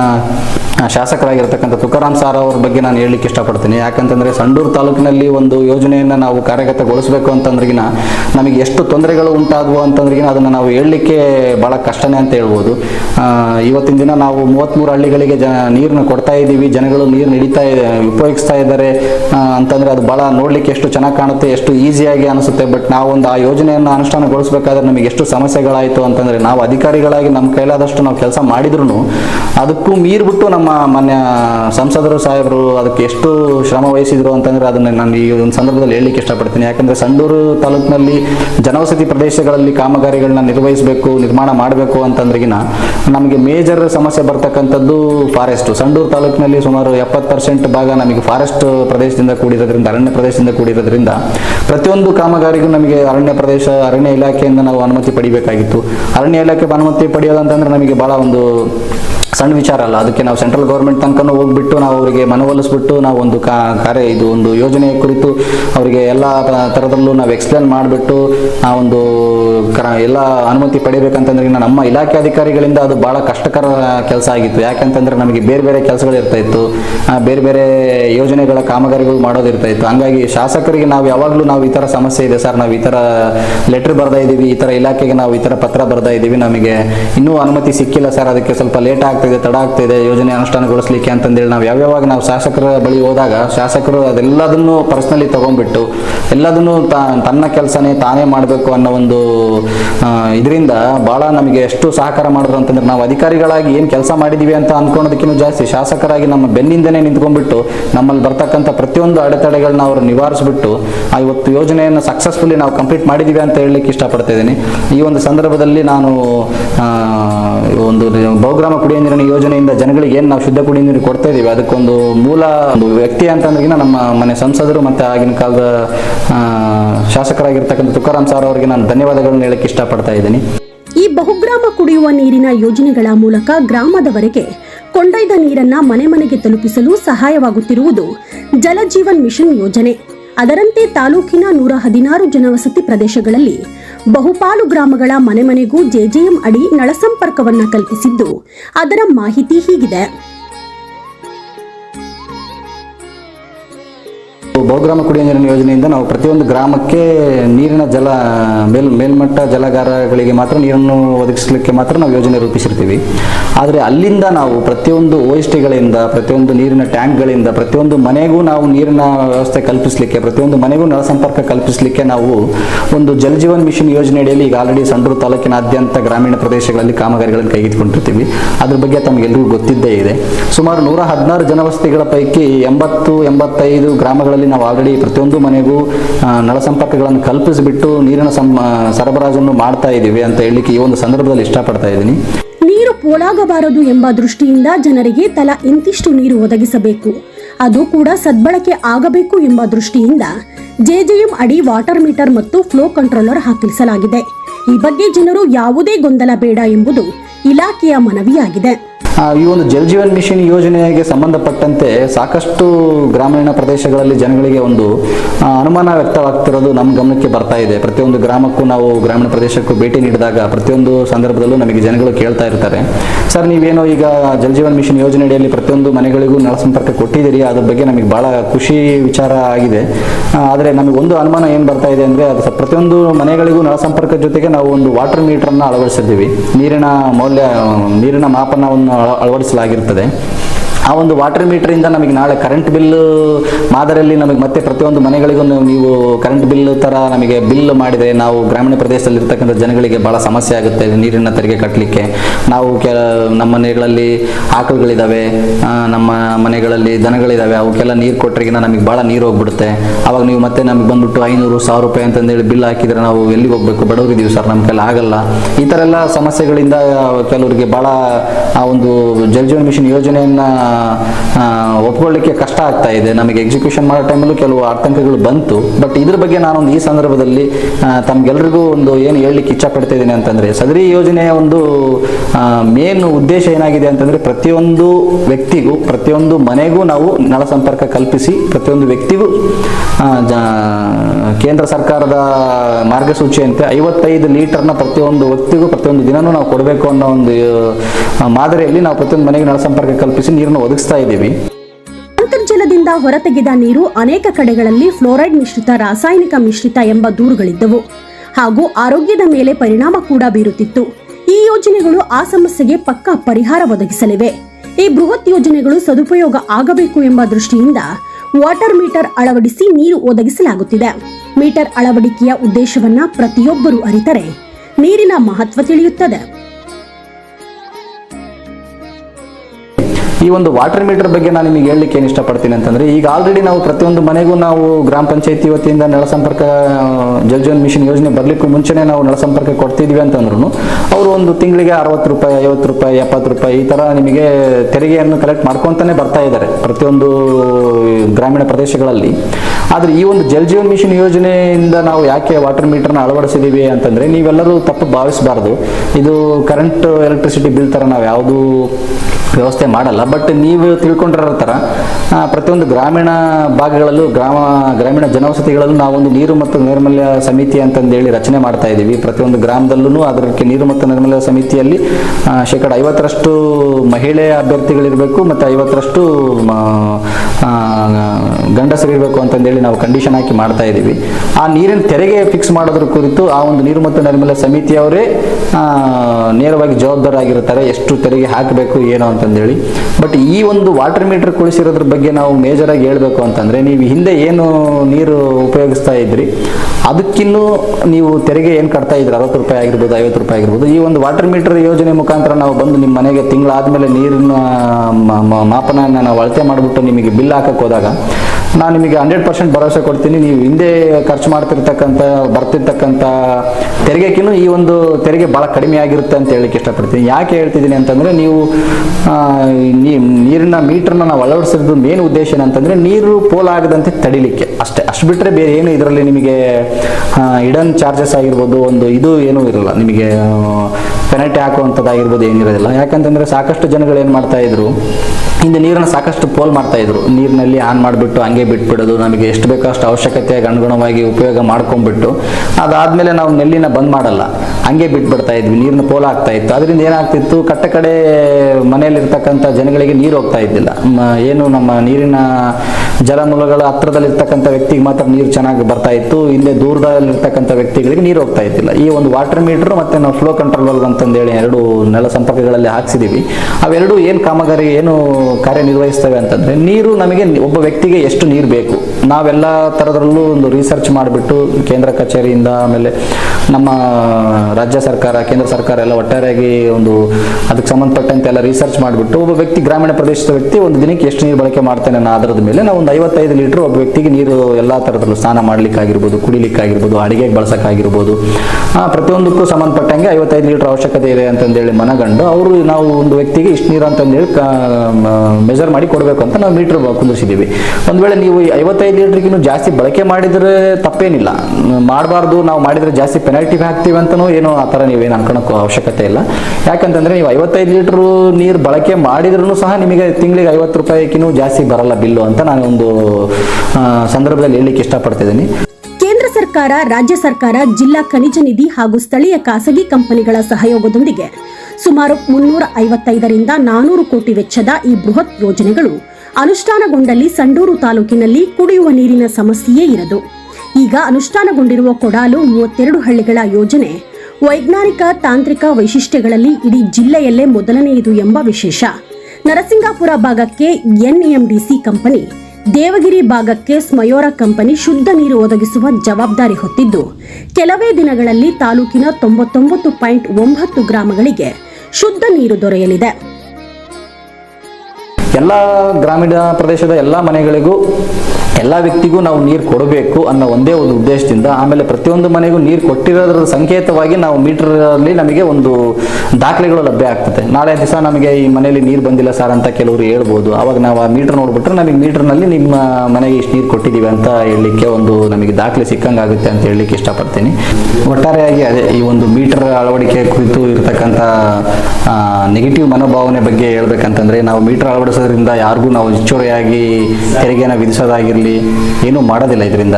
[SPEAKER 3] ಶಾಸಕರಾಗಿರ್ತಕ್ಕಂಥ ತುಕಾರಾಮ್ ಸಾರ್ ಅವ್ರ ಬಗ್ಗೆ ನಾನು ಹೇಳಲಿಕ್ಕೆ ಇಷ್ಟಪಡ್ತೀನಿ. ಯಾಕಂತಂದರೆ ಸಂಡೂರು ತಾಲೂಕಿನಲ್ಲಿ ಒಂದು ಯೋಜನೆಯನ್ನು ನಾವು ಕಾರ್ಯಗತಗೊಳಿಸಬೇಕು ಅಂತಂದ್ರಿಗಿನ, ನಮಗೆ ಎಷ್ಟು ತೊಂದರೆಗಳು ಉಂಟಾದವು ಅಂತಂದ್ರಿಗಿನ ಅದನ್ನು ನಾವು ಹೇಳಲಿಕ್ಕೆ ಭಾಳ ಕಷ್ಟನೇ ಅಂತ ಹೇಳ್ಬೋದು. ಇವತ್ತಿನ ದಿನ ನಾವು ಮೂವತ್ತ್ಮೂರು ಹಳ್ಳಿಗಳಿಗೆ ಜ ನೀರನ್ನು ಕೊಡ್ತಾ ಇದ್ದೀವಿ, ಜನಗಳು ನೀರು ನಡೀತಾ ಇದೆ, ಉಪಯೋಗಿಸ್ತಾ ಇದ್ದಾರೆ ಅಂತಂದರೆ ಅದು ಭಾಳ ನೋಡಲಿಕ್ಕೆ ಎಷ್ಟು ಚೆನ್ನಾಗಿ ಕಾಣುತ್ತೆ, ಎಷ್ಟು ಈಸಿಯಾಗಿ ಅನಿಸುತ್ತೆ, ಬಟ್ ನಾವೊಂದು ಆ ಯೋಜನೆಯನ್ನು ಅನುಷ್ಠಾನಗೊಳಿಸಬೇಕಾದ್ರೆ ನಮಗೆ ಎಷ್ಟು ಸಮಸ್ಯೆಗಳಾಯಿತು ಅಂತಂದರೆ ನಾವು ಅಧಿಕಾರಿಗಳಾಗಿ ನಮ್ಮ ಕೈಲಾದಷ್ಟು ನಾವು ಕೆಲಸ ಮಾಡಿದ್ರು ಅದಕ್ಕೂ ಮೀರ್ಬಿಟ್ಟು ನಮ್ಮ ಮಾನ್ಯ ಸಂಸದರು ಸಾಹೇಬರು ಅದಕ್ಕೆ ಎಷ್ಟು ಶ್ರಮ ವಹಿಸಿದ್ರು ಅಂತಂದರೆ ಅದನ್ನು ನಾನು ಈ ಒಂದು ಸಂದರ್ಭದಲ್ಲಿ ಹೇಳಲಿಕ್ಕೆ ಇಷ್ಟಪಡ್ತೀನಿ. ಯಾಕಂದರೆ ಸಂಡೂರು ತಾಲೂಕಿನಲ್ಲಿ ಜನವಸತಿ ಪ್ರದೇಶಗಳಲ್ಲಿ ಕಾಮಗಾರಿಗಳನ್ನ ನಿರ್ವಹಿಸಬೇಕು, ನಿರ್ಮಾಣ ಮಾಡಬೇಕು ಅಂತಂದ್ರಿಗಿನ ನಮಗೆ ಮೇಜರ್ ಸಮಸ್ಯೆ ಬರ್ತಕ್ಕಂಥದ್ದು ಫಾರೆಸ್ಟ್ ಸಂಡೂರು ತಾಲೂಕಿನಲ್ಲಿ ಸುಮಾರು ಎಪ್ಪತ್ತು ಪರ್ಸೆಂಟ್ ಭಾಗ ನಮಗೆ ಫಾರೆಸ್ಟ್ ಪ್ರದೇಶದಿಂದ ಕೂಡಿರೋದ್ರಿಂದ, ಅರಣ್ಯ ಪ್ರದೇಶದಿಂದ ಕೂಡಿರೋದ್ರಿಂದ ಪ್ರತಿಯೊಂದು ಕಾಮಗಾರಿಗೂ ನಮಗೆ ಅರಣ್ಯ ಪ್ರದೇಶ, ಅರಣ್ಯ ಇಲಾಖೆಯಿಂದ ನಾವು ಅನುಮತಿ ಪಡಿಬೇಕಾಗಿತ್ತು. ಅರಣ್ಯ ಇಲಾಖೆ ಅನುಮತಿ ಪಡೆಯೋದಂತಂದ್ರೆ ನಮಗೆ ಬಹಳ ಒಂದು ಸಣ್ಣ ವಿಚಾರ ಅಲ್ಲ. ಅದಕ್ಕೆ ನಾವು ಸೆಂಟ್ರಲ್ ಗೌರ್ಮೆಂಟ್ ತನಕ ಹೋಗ್ಬಿಟ್ಟು ನಾವು ಅವರಿಗೆ ಮನವೊಲಿಸ್ಬಿಟ್ಟು ನಾವು ಒಂದು ಕಾರ್ಯ ಇದು ಒಂದು ಯೋಜನೆ ಕುರಿತು ಅವರಿಗೆ ಎಲ್ಲ ಥರದಲ್ಲೂ ನಾವು ಎಕ್ಸ್ಪ್ಲೇನ್ ಮಾಡಿಬಿಟ್ಟು ಆ ಒಂದು ಎಲ್ಲ ಅನುಮತಿ ಪಡಿಬೇಕಂತಂದ್ರೆ ನಮ್ಮ ಇಲಾಖೆ ಅಧಿಕಾರಿಗಳಿಂದ ಅದು ಭಾಳ ಕಷ್ಟಕರ ಕೆಲಸ ಆಗಿತ್ತು. ಯಾಕಂತಂದ್ರೆ ನಮಗೆ ಬೇರೆ ಬೇರೆ ಕೆಲಸಗಳು ಇರ್ತಾ ಇತ್ತು ಬೇರೆ ಬೇರೆ ಯೋಜನೆಗಳ ಕಾಮಗಾರಿಗಳು ಮಾಡೋದು ಇರ್ತಾ ಇತ್ತು ಹಂಗಾಗಿ ಶಾಸಕರಿಗೆ ನಾವು ಯಾವಾಗಲೂ ನಾವು ಈ ಥರ ಸಮಸ್ಯೆ ಇದೆ ಸರ್. ನಾವು ಈ ಥರ ಲೆಟರ್ ಬರ್ದಾ ಇದ್ದೀವಿ ಈ ಥರ ಇಲಾಖೆಗೆ ನಾವು ಈ ಥರ ಪತ್ರ ಬರ್ದಾ ಇದ್ದೀವಿ ನಮಗೆ ಇನ್ನೂ ಅನುಮತಿ ಸಿಕ್ಕಿಲ್ಲ ಸರ್. ಅದಕ್ಕೆ ಸ್ವಲ್ಪ ಲೇಟ್ ಆಗ್ತಿದೆ ತಡ ಆಗ್ತಿದೆ, ಯೋಜನೆ ಅನುಷ್ಠಾನಗೊಳಿಸ್ಲಿಕ್ಕೆ ಅಂತಂದೇಳಿ ನಾವು ಯಾವ್ಯಾವಾಗ ನಾವು ಶಾಸಕರ ಬಳಿ ಹೋದಾಗ ಶಾಸಕರು ಅದೆಲ್ಲದನ್ನು ಪರ್ಸ್ನಲಿ ತಗೊಂಡ್ಬಿಟ್ಟು ಎಲ್ಲದನ್ನು ತನ್ನ ಕೆಲಸನೇ ತಾನೇ ಮಾಡಬೇಕು ಅನ್ನೋ ಒಂದು ಇದರಿಂದ ಭಾಳ ನಮಗೆ ಎಷ್ಟು ಸಹಕಾರ ಮಾಡಿದ್ರು ಅಂತಂದ್ರೆ ನಾವು ಅಧಿಕಾರಿಗಳಾಗಿ ಏನು ಕೆಲಸ ಮಾಡಿದ್ದೀವಿ ಅಂತ ಅನ್ಕೊಳೋದಕ್ಕಿಂತ ಜಾಸ್ತಿ ಶಾಸಕರಾಗಿ ನಮ್ಮ ಬೆನ್ನಿಂದನೇ ನಿಂತ್ಕೊಂಡ್ಬಿಟ್ಟು ನಮ್ಮಲ್ಲಿ ಬರ್ತಕ್ಕಂಥ ಪ್ರತಿಯೊಂದು ಅಡೆತಡೆಗಳನ್ನ ಅವರು ನಿವಾರಿಸ್ಬಿಟ್ಟು ಆ ಇವತ್ತು ಯೋಜನೆಯನ್ನು ಸಕ್ಸಸ್ಫುಲಿ ನಾವು ಕಂಪ್ಲೀಟ್ ಮಾಡಿದೀವಿ ಅಂತ ಹೇಳಲಿಕ್ಕೆ ಇಷ್ಟಪಡ್ತಾ ಇದ್ದೀನಿ. ಈ ಒಂದು ಸಂದರ್ಭದಲ್ಲಿ ನಾನು ಒಂದು ಬಹುಗ್ರಾಮ ಯೋಜನೆಯಿಂದ ಜನಗಳಿಗೆ ಏನು ನಾವು ಶುದ್ಧ ಕುಡಿಯುವ ನೀರು ಕೊಡ್ತಾ ಇದೀವಿ, ಅದಕ್ಕೊಂದು ಮೂಲ ಒಂದು ವ್ಯಕ್ತಿ ಅಂತಂದ್ರಿಗಿನ ನಮ್ಮ ಮನೆ ಸಂಸದರು ಮತ್ತು ಆಗಿನ ಕಾಲದ ಶಾಸಕರಾಗಿರ್ತಕ್ಕಂಥ ತುಕಾರಾಮ್ ಸಾರ್ ಅವರಿಗೆ ನಾನು ಧನ್ಯವಾದಗಳನ್ನು ಹೇಳಕ್ಕೆ ಇಷ್ಟಪಡ್ತಾ ಇದ್ದೀನಿ.
[SPEAKER 2] ಈ ಬಹುಗ್ರಾಮ ಕುಡಿಯುವ ನೀರಿನ ಯೋಜನೆಗಳ ಮೂಲಕ ಗ್ರಾಮದವರೆಗೆ ಕೊಂಡೊಯ್ದ ನೀರನ್ನ ಮನೆ ಮನೆಗೆ ತಲುಪಿಸಲು ಸಹಾಯವಾಗುತ್ತಿರುವುದು ಜಲಜೀವನ್ ಮಿಷನ್ ಯೋಜನೆ. ಅದರಂತೆ ತಾಲೂಕಿನ ನೂರ ಹದಿನಾರು ಜನವಸತಿ ಪ್ರದೇಶಗಳಲ್ಲಿ ಬಹುಪಾಲು ಗ್ರಾಮಗಳ ಮನೆ ಮನೆಗೂ ಜೆಜೆಎಂ ಅಡಿ ನಳ ಸಂಪರ್ಕವನ್ನ ಕಲ್ಪಿಸಿದ್ದು, ಅದರ ಮಾಹಿತಿ ಹೀಗಿದೆ.
[SPEAKER 3] ಬಹುಗ್ರಾಮ ಕುಡಿಯುವ ನೀರಿನ ಯೋಜನೆಯಿಂದ ನಾವು ಪ್ರತಿಯೊಂದು ಗ್ರಾಮಕ್ಕೆ ನೀರಿನ ಜಲ, ಮೇಲ್, ಮೇಲ್ಮಟ್ಟ ಜಲಗಾರಗಳಿಗೆ ಮಾತ್ರ ನೀರನ್ನು ಒದಗಿಸಲಿಕ್ಕೆ ಮಾತ್ರ ನಾವು ಯೋಜನೆ ರೂಪಿಸಿರ್ತೀವಿ. ಆದರೆ ಅಲ್ಲಿಂದ ನಾವು ಪ್ರತಿಯೊಂದು ಓ ಎಸ್ ಟಿಗಳಿಂದ ಪ್ರತಿಯೊಂದು ನೀರಿನ ಟ್ಯಾಂಕ್ಗಳಿಂದ, ಪ್ರತಿಯೊಂದು ಮನೆಗೂ ನಾವು ನೀರಿನ ವ್ಯವಸ್ಥೆ ಕಲ್ಪಿಸಲಿಕ್ಕೆ, ಪ್ರತಿಯೊಂದು ಮನೆಗೂ ನಳ ಸಂಪರ್ಕ ಕಲ್ಪಿಸಲಿಕ್ಕೆ ನಾವು ಒಂದು ಜಲ ಜೀವನ್ ಮಿಷನ್ ಯೋಜನೆಯಡಿಯಲ್ಲಿ ಈಗ ಆಲ್ರೆಡಿ ಸಂಡೂರು ತಾಲೂಕಿನಾದ್ಯಂತ ಗ್ರಾಮೀಣ ಪ್ರದೇಶಗಳಲ್ಲಿ ಕಾಮಗಾರಿಗಳನ್ನು ಕೈಗೆತ್ತಿಕೊಂಡಿರ್ತೀವಿ. ಅದ್ರ ಬಗ್ಗೆ ತಮಗೆಲ್ಲರಿಗೂ ಗೊತ್ತಿದ್ದೇ ಇದೆ. ಸುಮಾರು ನೂರ ಹದಿನಾರು ಜನವಸತಿಗಳ ಪೈಕಿ ಎಂಬತ್ತು, ಎಂಬತ್ತೈದು ಗ್ರಾಮಗಳಲ್ಲಿ ನಾವು ಆಲ್ರೆಡಿ ಪ್ರತಿಯೊಂದು ಮನೆಗೂ ನಳ ಸಂಪರ್ಕಗಳನ್ನು ಕಲ್ಪಿಸಿಬಿಟ್ಟು ನೀರಿನ ಸಂ ಸರಬರಾಜನ್ನು ಮಾಡ್ತಾ ಇದ್ದೀವಿ ಅಂತ ಹೇಳಲಿಕ್ಕೆ ಈ ಒಂದು ಸಂದರ್ಭದಲ್ಲಿ ಇಷ್ಟಪಡ್ತಾ ಇದ್ದೀನಿ.
[SPEAKER 2] ನೀರು ಪೋಲಾಗಬಾರದು ಎಂಬ ದೃಷ್ಟಿಯಿಂದ ಜನರಿಗೆ ತಲಾ ಇಂತಿಷ್ಟು ನೀರು ಒದಗಿಸಬೇಕು. ಅದು ಕೂಡ ಸದ್ಬಳಕೆ ಆಗಬೇಕು ಎಂಬ ದೃಷ್ಟಿಯಿಂದ ಜೆಜೆಎಂ ಅಡಿ ವಾಟರ್ ಮೀಟರ್ ಮತ್ತು ಫ್ಲೋ ಕಂಟ್ರೋಲರ್ ಹಾಕಿಸಲಾಗಿದೆ. ಈ ಬಗ್ಗೆ ಜನರು ಯಾವುದೇ ಗೊಂದಲ ಬೇಡ ಎಂಬುದು ಇಲಾಖೆಯ ಮನವಿಯಾಗಿದೆ.
[SPEAKER 3] ಈ ಒಂದು ಜಲ್ ಜೀವನ್ ಮಿಷನ್ ಯೋಜನೆಗೆ ಸಂಬಂಧಪಟ್ಟಂತೆ ಸಾಕಷ್ಟು ಗ್ರಾಮೀಣ ಪ್ರದೇಶಗಳಲ್ಲಿ ಜನಗಳಿಗೆ ಒಂದು ಅನುಮಾನ ವ್ಯಕ್ತವಾಗ್ತಿರೋದು ನಮ್ಮ ಗಮನಕ್ಕೆ ಬರ್ತಾ ಇದೆ. ಪ್ರತಿಯೊಂದು ಗ್ರಾಮಕ್ಕೂ ನಾವು ಗ್ರಾಮೀಣ ಪ್ರದೇಶಕ್ಕೂ ಭೇಟಿ ನೀಡಿದಾಗ ಪ್ರತಿಯೊಂದು ಸಂದರ್ಭದಲ್ಲೂ ನಮಗೆ ಜನಗಳು ಕೇಳ್ತಾ ಇರ್ತಾರೆ. ಸರ್, ನೀವೇನೋ ಈಗ ಜಲ್ ಜೀವನ್ ಮಿಷನ್ ಯೋಜನೆ ಪ್ರತಿಯೊಂದು ಮನೆಗಳಿಗೂ ನಳ ಸಂಪರ್ಕ ಕೊಟ್ಟಿದ್ದೀರಿ. ಅದ್ರ ಬಗ್ಗೆ ನಮಗೆ ಬಹಳ ಖುಷಿ ವಿಚಾರ ಆಗಿದೆ. ಆದರೆ ನಮಗೆ ಒಂದು ಅನುಮಾನ ಏನು ಬರ್ತಾ ಇದೆ ಅಂದರೆ ಅದು ಪ್ರತಿಯೊಂದು ಮನೆಗಳಿಗೂ ನಳ ಸಂಪರ್ಕ ಜೊತೆಗೆ ನಾವು ಒಂದು ವಾಟರ್ ಮೀಟರ್ನ ಅಳವಡಿಸಿದ್ದೀವಿ. ನೀರಿನ ಮೌಲ್ಯ, ನೀರಿನ ಮಾಪನವನ್ನು ಅಳವಡಿಸಲಾಗಿರ್ತದೆ ಆ ಒಂದು ವಾಟರ್ ಮೀಟರಿಂದ ನಮಗೆ ನಾಳೆ ಕರೆಂಟ್ ಬಿಲ್ ಮಾದರಿಯಲ್ಲಿ ನಮಗೆ ಮತ್ತೆ ಪ್ರತಿಯೊಂದು ಮನೆಗಳಿಗೂ ನೀವು- ಕರೆಂಟ್ ಬಿಲ್ ಥರ ನಮಗೆ ಬಿಲ್ ಮಾಡಿದರೆ ನಾವು ಗ್ರಾಮೀಣ ಪ್ರದೇಶದಲ್ಲಿ ಇರ್ತಕ್ಕಂಥ ಜನಗಳಿಗೆ ಭಾಳ ಸಮಸ್ಯೆ ಆಗುತ್ತೆ ನೀರಿನ ತೆರಿಗೆ ಕಟ್ಟಲಿಕ್ಕೆ ನಾವು ಕೆ ನಮ್ಮ ಮನೆಗಳಲ್ಲಿ ಆಕಳುಗಳಿದ್ದಾವೆ ನಮ್ಮ ಮನೆಗಳಲ್ಲಿ ದನಗಳಿದ್ದಾವೆ ಅವಕ್ಕೆಲ್ಲ ನೀರು ಕೊಟ್ಟರೆಗಿನ ನಮಗೆ ಭಾಳ ನೀರು ಹೋಗ್ಬಿಡುತ್ತೆ. ಅವಾಗ ನೀವು ಮತ್ತೆ ನಮಗೆ ಬಂದ್ಬಿಟ್ಟು ಐನೂರು, ಸಾವಿರ ರೂಪಾಯಿ ಅಂತಂದೇಳಿ ಬಿಲ್ ಹಾಕಿದರೆ ನಾವು ಎಲ್ಲಿಗೆ ಹೋಗ್ಬೇಕು? ಬಡವರಿದ್ದೀವಿ ಸರ್ ನಮ್ಮ ಕೈಲಿ ಆಗಲ್ಲ. ಈ ಥರ ಎಲ್ಲ ಸಮಸ್ಯೆಗಳಿಂದ ಕೆಲವರಿಗೆ ಭಾಳ ಆ, ಒಂದು ಜಲ್ ಜೀವನ್ ಮಿಷನ್ ಯೋಜನೆಯನ್ನ ಒಪ್ಕೊಳ್ಳಿಕ್ಕೆ ಕಷ್ಟ ಆಗ್ತಾ ಇದೆ. ನಮಗೆ ಎಕ್ಸಿಕ್ಯೂಷನ್ ಮಾಡೋ ಟೈಮಲ್ಲೂ ಕೆಲವು ಆತಂಕಗಳು ಬಂತು. ಬಟ್ ಇದ್ರ ಬಗ್ಗೆ ನಾನೊಂದು ಈ ಸಂದರ್ಭದಲ್ಲಿ ತಮ್ಗೆಲ್ರಿಗೂ ಒಂದು ಏನು ಹೇಳಲಿಕ್ಕೆ ಇಚ್ಛಪಡ್ತಾ ಇದ್ದೀನಿ ಅಂತಂದರೆ, ಸದರಿ ಯೋಜನೆಯ ಒಂದು ಮೇನ್ ಉದ್ದೇಶ ಏನಾಗಿದೆ ಅಂತಂದರೆ ಪ್ರತಿಯೊಂದು ವ್ಯಕ್ತಿಗೂ, ಪ್ರತಿಯೊಂದು ಮನೆಗೂ ನಾವು ನಳ ಸಂಪರ್ಕ ಕಲ್ಪಿಸಿ, ಪ್ರತಿಯೊಂದು ವ್ಯಕ್ತಿಗೂ ಕೇಂದ್ರ ಸರ್ಕಾರದ ಮಾರ್ಗಸೂಚಿಯಂತೆ ಐವತ್ತೈದು ಲೀಟರ್ನ ಪ್ರತಿಯೊಂದು ವ್ಯಕ್ತಿಗೂ ಪ್ರತಿಯೊಂದು ದಿನನೂ ನಾವು ಕೊಡಬೇಕು ಅನ್ನೋ ಒಂದು ಮಾದರಿಯಲ್ಲಿ ನಾವು ಪ್ರತಿಯೊಂದು ಮನೆಗೆ ನಳ ಸಂಪರ್ಕ ಕಲ್ಪಿಸಿ ನೀರನ್ನು ಒದಗಿಸ್ತಾ ಇದ್ದೀವಿ.
[SPEAKER 2] ಅಂತರ್ಜಲದಿಂದ ಹೊರತೆಗೆದ ನೀರು ಅನೇಕ ಕಡೆಗಳಲ್ಲಿ ಫ್ಲೋರೈಡ್ ಮಿಶ್ರಿತ, ರಾಸಾಯನಿಕ ಮಿಶ್ರಿತ ಎಂಬ ದೂರುಗಳಿದ್ದವು. ಹಾಗೂ ಆರೋಗ್ಯದ ಮೇಲೆ ಪರಿಣಾಮ ಕೂಡ ಬೀರುತ್ತಿತ್ತು. ಈ ಯೋಜನೆಗಳು ಆ ಸಮಸ್ಯೆಗೆ ಪಕ್ಕಾ ಪರಿಹಾರ ಒದಗಿಸಲಿವೆ. ಈ ಬೃಹತ್ ಯೋಜನೆಗಳು ಸದುಪಯೋಗ ಆಗಬೇಕು ಎಂಬ ದೃಷ್ಟಿಯಿಂದ ವಾಟರ್ ಮೀಟರ್ ಅಳವಡಿಸಿ ನೀರು ಒದಗಿಸಲಾಗುತ್ತಿದೆ. ಮೀಟರ್ ಅಳವಡಿಕೆಯ ಉದ್ದೇಶವನ್ನ ಪ್ರತಿಯೊಬ್ಬರು ಅರಿತರೆ. ನೀರಿನ ಮಹತ್ವ ತಿಳಿಯುತ್ತದೆ.
[SPEAKER 3] ಈ ಒಂದು ವಾಟರ್ ಮೀಟರ್ ಬಗ್ಗೆ ನಾನು ನಿಮಗೆ ಹೇಳಲಿಕ್ಕೆ ಏನು ಇಷ್ಟಪಡ್ತೀನಿ ಅಂತಂದ್ರೆ, ಈಗ ಆಲ್ರೆಡಿ ನಾವು ಪ್ರತಿಯೊಂದು ಮನೆಗೂ ನಾವು ಗ್ರಾಮ ಪಂಚಾಯತಿ ವತಿಯಿಂದ ನಳ ಸಂಪರ್ಕ ಜಲಜೀವನ್ ಜಲ್ ಜೀವನ್ ಮಿಷನ್ ಯೋಜನೆ ಬರ್ಲಿಕ್ಕೂ ಮುಂಚೆನೆ ನಾವು ನಳ ಸಂಪರ್ಕ ಕೊಡ್ತಿದ್ವಿ ಅಂತಂದ್ರು ಅವರು ಒಂದು ತಿಂಗಳಿಗೆ ಅರವತ್ತು ರೂಪಾಯಿ, ಐವತ್ತು ರೂಪಾಯಿ, ಎಪ್ಪತ್ತು ರೂಪಾಯಿ ಈ ತರ ನಿಮಗೆ ತೆರಿಗೆಯನ್ನು ಕಲೆಕ್ಟ್ ಮಾಡ್ಕೊಂತಾನೆ ಬರ್ತಾ ಇದ್ದಾರೆ ಪ್ರತಿಯೊಂದು ಗ್ರಾಮೀಣ ಪ್ರದೇಶಗಳಲ್ಲಿ. ಆದರೆ ಈ ಒಂದು ಜಲ್ ಜೀವನ್ ಮಿಷನ್ ಯೋಜನೆಯಿಂದ ನಾವು ಯಾಕೆ ವಾಟರ್ ಮೀಟರ್ನ ಅಳವಡಿಸಿದ್ದೀವಿ ಅಂತಂದ್ರೆ, ನೀವೆಲ್ಲರೂ ತಪ್ಪು ಭಾವಿಸಬಾರ್ದು. ಇದು ಕರೆಂಟ್ ಎಲೆಕ್ಟ್ರಿಸಿಟಿ ಬಿಲ್ ತರ ನಾವು ಯಾವುದು ವ್ಯವಸ್ಥೆ ಮಾಡಲ್ಲ ಬಟ್ ನೀವು ತಿಳ್ಕೊಂಡಿರೋ ಥರ ಪ್ರತಿಯೊಂದು ಗ್ರಾಮೀಣ ಭಾಗಗಳಲ್ಲೂ, ಗ್ರಾಮ, ಗ್ರಾಮೀಣ ಜನವಸತಿಗಳಲ್ಲೂ ನಾವೊಂದು ನೀರು ಮತ್ತು ನೈರ್ಮಲ್ಯ ಸಮಿತಿ ಅಂತಂದೇಳಿ ರಚನೆ ಮಾಡ್ತಾ ಇದ್ದೀವಿ. ಪ್ರತಿಯೊಂದು ಗ್ರಾಮದಲ್ಲೂ ಅದಕ್ಕೆ ನೀರು ಮತ್ತು ನೈರ್ಮಲ್ಯ ಸಮಿತಿಯಲ್ಲಿ ಶೇಕಡ ಐವತ್ತರಷ್ಟು ಮಹಿಳೆ ಅಭ್ಯರ್ಥಿಗಳಿರಬೇಕು ಮತ್ತು ಐವತ್ತರಷ್ಟು ಗಂಡಸರಿರಬೇಕು ಅಂತಂದೇಳಿ ನಾವು ಕಂಡೀಷನ್ ಹಾಕಿ ಮಾಡ್ತಾ ಇದ್ದೀವಿ. ಆ ನೀರಿನ ತೆರಿಗೆ ಫಿಕ್ಸ್ ಮಾಡೋದ್ರ ಕುರಿತು ಆ ಒಂದು ನೀರು ಮತ್ತು ನೈರ್ಮಲ್ಯ ಸಮಿತಿಯವರೇ ನೇರವಾಗಿ ಜವಾಬ್ದಾರಾಗಿರ್ತಾರೆ ಎಷ್ಟು ತೆರಿಗೆ ಹಾಕಬೇಕು, ಏನೋ ಅಂತಂದೇಳಿ. ಬಟ್ ಈ ಒಂದು ವಾಟರ್ ಮೀಟರ್ ಕುಳಿಸಿರೋದ್ರ ಬಗ್ಗೆ ನಾವು ಮೇಜರ್ ಆಗಿ ಹೇಳಬೇಕು ಅಂತಂದ್ರೆ, ನೀವು ಹಿಂದೆ ಏನು ನೀರು ಉಪಯೋಗಿಸ್ತಾ ಇದ್ರಿ, ಅದಕ್ಕಿನ್ನೂ ನೀವು ತೆರಿಗೆ ಏನು ಕಟ್ತಾ ಇದ್ರಿ? ಅರವತ್ತು ರೂಪಾಯಿ ಆಗಿರ್ಬೋದು, ಐವತ್ತು ರೂಪಾಯಿ ಆಗಿರ್ಬೋದು, ಈ ಒಂದು ವಾಟರ್ ಮೀಟರ್ ಯೋಜನೆ ಮುಖಾಂತರ ನಾವು ಬಂದು ನಿಮ್ಮ ಮನೆಗೆ ತಿಂಗಳಾದ್ಮೇಲೆ ನೀರಿನ ಮ- ಮ- ಮಾಪನನ ನಾವು ಅಳತೆ ಮಾಡಿಬಿಟ್ಟು ನಿಮಗೆ ಬಿಲ್ ಹಾಕಕ್ಕೆ ಹೋದಾಗ, ನಾನು ನಿಮಗೆ ಹಂಡ್ರೆಡ್ ಪರ್ಸೆಂಟ್ ಭರವಸೆ ಕೊಡ್ತೀನಿ. ನೀವು ಹಿಂದೆ ಖರ್ಚು ಮಾಡ್ತಿರ್ತಕ್ಕಂಥ, ಬರ್ತಿರ್ತಕ್ಕಂಥ ತೆರಿಗೆಕ್ಕಿಂತ ಈ ಒಂದು ತೆರಿಗೆ ಭಾಳ ಕಡಿಮೆ ಆಗಿರುತ್ತೆ ಅಂತ ಹೇಳಲಿಕ್ಕೆ ಇಷ್ಟಪಡ್ತೀನಿ. ಯಾಕೆ ಹೇಳ್ತಿದ್ದೀನಿ ಅಂತಂದರೆ, ನೀವು ನೀರಿನ ಮೀಟರ್ನ ನಾವು ಅಳವಡಿಸಿದ್ದು ಮೇನ್ ಉದ್ದೇಶ ಏನಂತಂದರೆ ನೀರು ಪೋಲಾಗದಂತೆ ತಡಿಲಿಕ್ಕೆ ಅಷ್ಟೇ. ಅಷ್ಟು ಬಿಟ್ಟರೆ ಬೇರೆ ಏನು ಇದರಲ್ಲಿ ನಿಮಗೆ ಇಡನ್ ಚಾರ್ಜಸ್ ಆಗಿರ್ಬೋದು, ಒಂದು ಇದು ಏನೂ ಇರಲ್ಲ. ನಿಮಗೆ ಪೆನಲ್ಟಿ ಹಾಕುವಂಥದ್ದಾಗಿರ್ಬೋದು ಏನಿರೋದಿಲ್ಲ. ಯಾಕಂತಂದರೆ ಸಾಕಷ್ಟು ಜನಗಳು ಏನು ಮಾಡ್ತಾ ಇದ್ರು, ಹಿಂದೆ ನೀರನ್ನು ಸಾಕಷ್ಟು ಪೋಲ್ ಮಾಡ್ತಾ ಇದ್ರು. ನೀರಿನಲ್ಲಿ ಆನ್ ಮಾಡಿಬಿಟ್ಟು ಹಂಗೆ ಬಿಟ್ಬಿಡೋದು, ನಮಗೆ ಎಷ್ಟು ಬೇಕೋ ಅಷ್ಟು ಅವಶ್ಯಕತೆಗೆ ಅನುಗುಣವಾಗಿ ಉಪಯೋಗ ಮಾಡ್ಕೊಂಡ್ಬಿಟ್ಟು, ಅದಾದಮೇಲೆ ನಾವು ನೆಲ್ಲಿನ ಬಂದ್ ಮಾಡಲ್ಲ. ಹಂಗೆ ಬಿಟ್ಬಿಡ್ತಾ ಇದ್ವಿ, ನೀರಿನ ಪೋಲ್ ಆಗ್ತಾ ಇತ್ತು. ಅದರಿಂದ ಏನಾಗ್ತಿತ್ತು, ಕಟ್ಟ ಕಡೆ ಮನೆಯಲ್ಲಿರ್ತಕ್ಕಂಥ ಜನಗಳಿಗೆ ನೀರು ಹೋಗ್ತಾ ಇದ್ದಿಲ್ಲ. ಏನು ನಮ್ಮ ನೀರಿನ ಜಲಮೂಲಗಳ ಹತ್ರದಲ್ಲಿರ್ತಕ್ಕಂಥ ವ್ಯಕ್ತಿಗೆ ಮಾತ್ರ ನೀರು ಚೆನ್ನಾಗಿ ಬರ್ತಾ ಇತ್ತು. ಹಿಂದೆ ದೂರದಲ್ಲಿರ್ತಕ್ಕಂಥ ವ್ಯಕ್ತಿಗಳಿಗೆ ನೀರು ಹೋಗ್ತಾ ಇದ್ದಿಲ್ಲ. ಈ ಒಂದು ವಾಟರ್ ಮೀಟರ್ ಮತ್ತು ನಾವು ಫ್ಲೋ ಕಂಟ್ರೋಲ್ ವಾಲ್ವ್ ಅಂತಂದೇಳಿ ಎರಡು ನೆಲ ಸಂಪರ್ಕಗಳಲ್ಲಿ ಹಾಕ್ಸಿದ್ದೀವಿ ಅವೆರಡು ಏನು ಕಾಮಗಾರಿ, ಏನು ಕಾರ್ಯನಿರ್ವಹಿಸ್ತವೆ ಅಂತಂದರೆ ನೀರು ನಮಗೆ ಒಬ್ಬ ವ್ಯಕ್ತಿಗೆ ಎಷ್ಟು ನೀರು ಬೇಕು. ನಾವೆಲ್ಲ ಥರದ್ರಲ್ಲೂ ಒಂದು ರಿಸರ್ಚ್ ಮಾಡಿಬಿಟ್ಟು ಕೇಂದ್ರ ಕಚೇರಿಯಿಂದ ಆಮೇಲೆ ನಮ್ಮ ರಾಜ್ಯ ಸರ್ಕಾರ, ಕೇಂದ್ರ ಸರ್ಕಾರ ಎಲ್ಲ ಒಟ್ಟಾರೆಯಾಗಿ ಒಂದು ಅದಕ್ಕೆ ಸಂಬಂಧಪಟ್ಟಂತೆ ಎಲ್ಲ ರಿಸರ್ಚ್ ಮಾಡಿಬಿಟ್ಟು ಒಬ್ಬ ವ್ಯಕ್ತಿ, ಗ್ರಾಮೀಣ ಪ್ರದೇಶದ ವ್ಯಕ್ತಿ ಒಂದು ದಿನಕ್ಕೆ ಎಷ್ಟು ನೀರು ಬಳಕೆ ಮಾಡ್ತಾನೆ ಅನ್ನೋ ಆಧಾರದ ಮೇಲೆ ನಾವು ಒಂದು ಐವತ್ತೈದು ಲೀಟರ್ ಒಬ್ಬ ವ್ಯಕ್ತಿಗೆ ನೀರು ಎಲ್ಲ ಥರದಲ್ಲೂ ಸ್ನಾನ ಮಾಡಲಿಕ್ಕಾಗಿರ್ಬೋದು, ಕುಡಿಲಿಕ್ಕಾಗಿರ್ಬೋದು, ಅಡಿಗೆಗೆ ಬಳಸೋಕ್ಕಾಗಿರ್ಬೋದು. ಪ್ರತಿಯೊಂದಕ್ಕೂ ಸಂಬಂಧಪಟ್ಟಂಗೆ ಐವತ್ತೈದು ಲೀಟರ್ ಅವಶ್ಯಕತೆ ಇದೆ ಅಂತಂದೇಳಿ ಮನಗಂಡು ಅವರು ನಾವು ಒಂದು ವ್ಯಕ್ತಿಗೆ ಇಷ್ಟು ನೀರು ಅಂತಂದೇಳಿ ಮೆಜರ್ ಮಾಡಿ ಕೊಡಬೇಕು ಅಂತ ನಾವು ಮೀಟರ್ ಕುಂದಿಸಿದ್ದೀವಿ ಒಂದು ವೇಳೆ ನೀವು ಐವತ್ತೈದು ಲೀಟರ್ಗಿನ್ನೂ ಜಾಸ್ತಿ ಬಳಕೆ ಮಾಡಿದರೆ ತಪ್ಪೇನಿಲ್ಲ. ಮಾಡಬಾರ್ದು, ನಾವು ಮಾಡಿದರೆ ಜಾಸ್ತಿ ಪೆನಾಲ್ಟಿ ಹಾಕ್ತೀವಿ ಅಂತಲೂ ಏನೋ ಆ ಥರ ನೀವೇನು ಅನ್ಕೊಳಕ್ಕೂ ಅವಶ್ಯಕತೆ ಇಲ್ಲ. ಯಾಕಂತಂದರೆ ನೀವು ಐವತ್ತೈದು ಲೀಟ್ರು ನೀರು ಬಳಕೆ ಮಾಡಿದ್ರೂ ಸಹ ನಿಮಗೆ ತಿಂಗಳಿಗೆ ಐವತ್ತು ರೂಪಾಯಿಗಿನ್ನೂ ಜಾಸ್ತಿ ಬರಲ್ಲ ಬಿಲ್ಲು ಅಂತ ನಾನು ಒಂದು ಸಂದರ್ಭದಲ್ಲಿ ಹೇಳಲಿಕ್ಕೆ ಇಷ್ಟಪಡ್ತಿದ್ದೀನಿ.
[SPEAKER 2] ಸರ್ಕಾರ, ರಾಜ್ಯ ಸರ್ಕಾರ, ಜಿಲ್ಲಾ ಖನಿಜ ನಿಧಿ ಹಾಗೂ ಸ್ಥಳೀಯ ಖಾಸಗಿ ಕಂಪನಿಗಳ ಸಹಯೋಗದೊಂದಿಗೆ ಸುಮಾರು ಮುನ್ನೂರ ಐವತ್ತೈದರಿಂದ ನಾನೂರು ಕೋಟಿ ವೆಚ್ಚದ ಈ ಬೃಹತ್ ಯೋಜನೆಗಳು ಅನುಷ್ಠಾನಗೊಂಡಲ್ಲಿ ಸಂಡೂರು ತಾಲೂಕಿನಲ್ಲಿ ಕುಡಿಯುವ ನೀರಿನ ಸಮಸ್ಯೆಯೇ ಇರದು. ಈಗ ಅನುಷ್ಠಾನಗೊಂಡಿರುವ ಕೊಡಾಲು ಮೂವತ್ತೆರಡು ಹಳ್ಳಿಗಳ ಯೋಜನೆ ವೈಜ್ಞಾನಿಕ ತಾಂತ್ರಿಕ ವೈಶಿಷ್ಟ್ಯಗಳಲ್ಲಿ ಇಡೀ ಜಿಲ್ಲೆಯಲ್ಲೇ ಮೊದಲನೆಯದು ಎಂಬ ವಿಶೇಷ. ನರಸಿಂಗಾಪುರ ಭಾಗಕ್ಕೆ ಎನ್ಎಂಡಿಸಿ ಕಂಪನಿ ದೇವಗಿರಿ ಭಾಗಕ್ಕೆ ಸ್ಮಯೋರ ಕಂಪನಿ ಶುದ್ಧ ನೀರು ಒದಗಿಸುವ ಜವಾಬ್ದಾರಿ ಹೊತ್ತಿದ್ದು, ಕೆಲವೇ ದಿನಗಳಲ್ಲಿ ತಾಲೂಕಿನ ತೊಂಬತ್ತೊಂಬತ್ತು ಪಾಯಿಂಟ್ ಒಂಬತ್ತು ಗ್ರಾಮಗಳಿಗೆ ಶುದ್ಧ ನೀರು ದೊರೆಯಲಿದೆ.
[SPEAKER 3] ಎಲ್ಲ ಗ್ರಾಮೀಣ ಪ್ರದೇಶದ ಎಲ್ಲ ಮನೆಗಳಿಗೂ, ಎಲ್ಲ ವ್ಯಕ್ತಿಗೂ ನಾವು ನೀರು ಕೊಡಬೇಕು ಅನ್ನೋ ಒಂದೇ ಒಂದು ಉದ್ದೇಶದಿಂದ ಆಮೇಲೆ ಪ್ರತಿಯೊಂದು ಮನೆಗೂ ನೀರು ಕೊಟ್ಟಿರೋದ್ರ ಸಂಕೇತವಾಗಿ ನಾವು ಮೀಟರ್ ಅಲ್ಲಿ ನಮಗೆ ಒಂದು ದಾಖಲೆಗಳು ಲಭ್ಯ ಆಗ್ತದೆ. ನಾಳೆ ದಿವಸ ನಮಗೆ ಈ ಮನೆಯಲ್ಲಿ ನೀರು ಬಂದಿಲ್ಲ ಸರ್ ಅಂತ ಕೆಲವರು ಹೇಳ್ಬೋದು. ಅವಾಗ ನಾವು ಆ ಮೀಟರ್ ನೋಡ್ಬಿಟ್ರೆ ನಮಗೆ ಮೀಟರ್ನಲ್ಲಿ ನಿಮ್ಮ ಮನೆಗೆ ಇಷ್ಟು ನೀರು ಕೊಟ್ಟಿದ್ದೀವಿ ಅಂತ ಹೇಳಲಿಕ್ಕೆ ಒಂದು ನಮಗೆ ದಾಖಲೆ ಸಿಕ್ಕಂಗಾಗುತ್ತೆ ಅಂತ ಹೇಳಲಿಕ್ಕೆ ಇಷ್ಟಪಡ್ತೀನಿ. ಒಟ್ಟಾರೆಯಾಗಿ ಅದೇ ಈ ಒಂದು ಮೀಟರ್ ಅಳವಡಿಕೆ ಕುರಿತು ಇರತಕ್ಕಂಥ ನೆಗೆಟಿವ್ ಮನೋಭಾವನೆ ಬಗ್ಗೆ ಹೇಳ್ಬೇಕಂತಂದ್ರೆ ನಾವು ಮೀಟರ್ ಅಳವಡಿಸೋದ್ರಿಂದ ಯಾರಿಗೂ ನಾವು ಹೆಚ್ಚುವರಿಯಾಗಿ ತೆರಿಗೆನ ವಿಧಿಸೋದಾಗಿರಲಿ ಏನೂ ಮಾಡೋದಿಲ್ಲ ಇದರಿಂದ.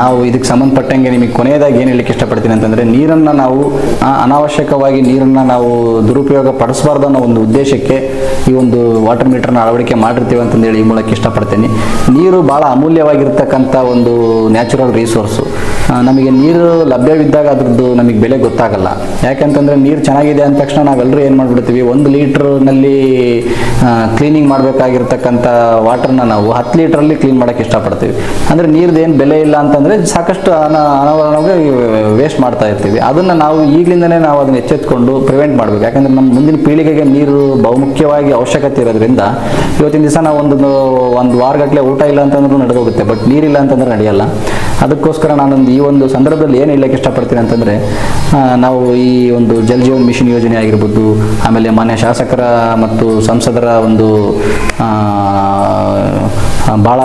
[SPEAKER 3] ನಾವು ಇದಕ್ಕೆ ಸಂಬಂಧಪಟ್ಟಂಗೆ ನಿಮಗೆ ಕೊನೆಯದಾಗಿ ಏನು ಹೇಳಲಿಕ್ಕೆ ಇಷ್ಟಪಡ್ತೀನಿ ಅಂತಂದರೆ ನೀರನ್ನು ನಾವು ಅನಾವಶ್ಯಕವಾಗಿ ನೀರನ್ನು ನಾವು ದುರುಪಯೋಗ ಪಡಿಸಬಾರ್ದು ಅನ್ನೋ ಒಂದು ಉದ್ದೇಶಕ್ಕೆ ಈ ಒಂದು ವಾಟರ್ ಮೀಟರ್ನ ಅಳವಡಿಕೆ ಮಾಡಿರ್ತೀವಿ ಅಂತಂದೇಳಿ ಈ ಮೂಲಕ ಇಷ್ಟಪಡ್ತೀನಿ. ನೀರು ಭಾಳ ಅಮೂಲ್ಯವಾಗಿರ್ತಕ್ಕಂಥ ಒಂದು ನ್ಯಾಚುರಲ್ ರಿಸೋರ್ಸು ನಮಗೆ ನೀರು ಲಭ್ಯವಿದ್ದಾಗ ಅದ್ರದ್ದು ನಮಗೆ ಬೆಲೆ ಗೊತ್ತಾಗಲ್ಲ. ಯಾಕೆಂತಂದರೆ ನೀರು ಚೆನ್ನಾಗಿದೆ ಅಂದ ತಕ್ಷಣ ನಾವೆಲ್ಲರೂ ಏನು ಮಾಡ್ಬಿಡ್ತೀವಿ, ಒಂದು ಲೀಟ್ರ್ನಲ್ಲಿ ಕ್ಲೀನಿಂಗ್ ಮಾಡಬೇಕಾಗಿರ್ತಕ್ಕಂಥ ವಾಟರ್ನ ನಾವು ಹತ್ತು ಲೀಟ್ರಲ್ಲಿ ಕ್ಲೀನ್ ಮಾಡೋಕ್ಕೆ ಇಷ್ಟಪಡ್ತೀವಿ. ಅಂದರೆ ನೀರ್ದು ಏನು ಬೆಲೆ ಇಲ್ಲ ಅಂತಂದರೆ ಸಾಕಷ್ಟು ಅನ, ಅನಾವರಣವಾಗಿ ವೇಸ್ಟ್ ಮಾಡ್ತಾ ಇರ್ತೀವಿ. ಅದನ್ನು ನಾವು ಈಗಲಿಂದನೇ ನಾವು ಅದನ್ನ ಎಚ್ಚೆತ್ಕೊಂಡು ಪ್ರಿವೆಂಟ್ ಮಾಡಬೇಕು. ಯಾಕಂದ್ರೆ ನಮ್ಮ ಮುಂದಿನ ಪೀಳಿಗೆಗೆ ನೀರು ಬಹುಮುಖ್ಯವಾಗಿ ಅವಶ್ಯಕತೆ ಇರೋದ್ರಿಂದ ಇವತ್ತಿನ ದಿವಸ ನಾವು ಒಂದು ಒಂದು ವಾರಗಟ್ಟಲೆ ಊಟ ಇಲ್ಲ ಅಂತಂದ್ರೂ ನಡೆದೋಗುತ್ತೆ. ಬಟ್ ನೀರಿಲ್ಲ ಅಂತಂದ್ರೆ ನಡೆಯಲ್ಲ. ಅದಕ್ಕೋಸ್ಕರ ನಾನೊಂದು ಈ ಒಂದು ಸಂದರ್ಭದಲ್ಲಿ ಏನು ಹೇಳಕ್ಕೆ ಇಷ್ಟಪಡ್ತೀನಿ ಅಂತಂದರೆ ನಾವು ಈ ಒಂದು ಜಲ್ ಜೀವನ್ ಮಿಷನ್ ಯೋಜನೆ ಆಗಿರ್ಬೋದು, ಆಮೇಲೆ ಮಾನ್ಯ ಶಾಸಕರ ಮತ್ತು ಸಂಸದರ ಒಂದು ಭಾಳ